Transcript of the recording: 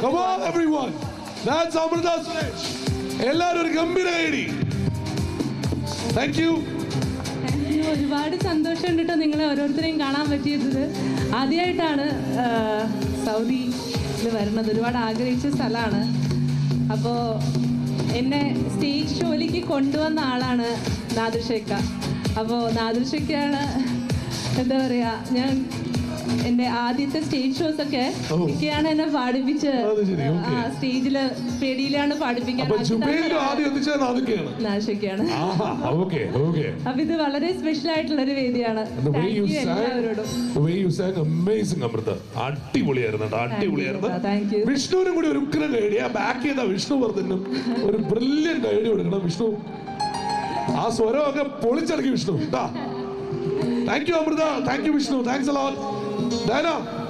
Come on, everyone. That's Amrita Suresh. എല്ലാവരും ഒരു ഗംഭീര ഐഡി താങ്ക് യു എനിക്ക് ഒരുപാട് സന്തോഷമുണ്ട് കേട്ടോ നിങ്ങളെ ഓരോരുത്തരെയും കാണാൻ പറ്റിയത് ആദ്യമായിട്ടാണ് സൗദിയിൽ വരുന്നത്. ഒരുപാട് ആഗ്രഹിച്ച സ്ഥലമാണ്. അപ്പോൾ എന്നെ സ്റ്റേജ് ഷോയിലേക്ക് കൊണ്ടുവന്ന ആളാണ് നാദൃഷയ്ക്ക അപ്പോൾ നാദൃഷയ്ക്കാണ് എന്താ പറയുക ഞാൻ എന്റെ ആദ്യത്തെ സ്റ്റേജ് ഷോസ് ഒക്കെ. ഒക്കെയാണ് എന്നെ പാടിപ്പിച്ച് അത് സ്റ്റേജിൽ പേടിയിലാണ് പാടിപ്പിക്കാൻ ഓക്കെ അപ്പൊ ഇത് വളരെ സ്പെഷ്യൽ ആയിട്ടുള്ള ഒരു വേദിയാണ് അടിപൊളിയായിരുന്നു അടിപൊളിയായിരുന്നു. വിഷ്ണുവിനും കൂടി ഒരു ഉഗ്രൻ ഐഡിയ ബാക്ക് ചെയ്ത വിഷ്ണു വർദ്ധനും ഒരു ബ്രില്യന്റ് ഐഡിയ കൊടുക്കണം വിഷ്ണു. ആ സ്വരമൊക്കെ പൊളിച്ചടക്കി Vishnu. Thank you, Amrita. Thank you, Vishnu. Thanks a lot. Diana.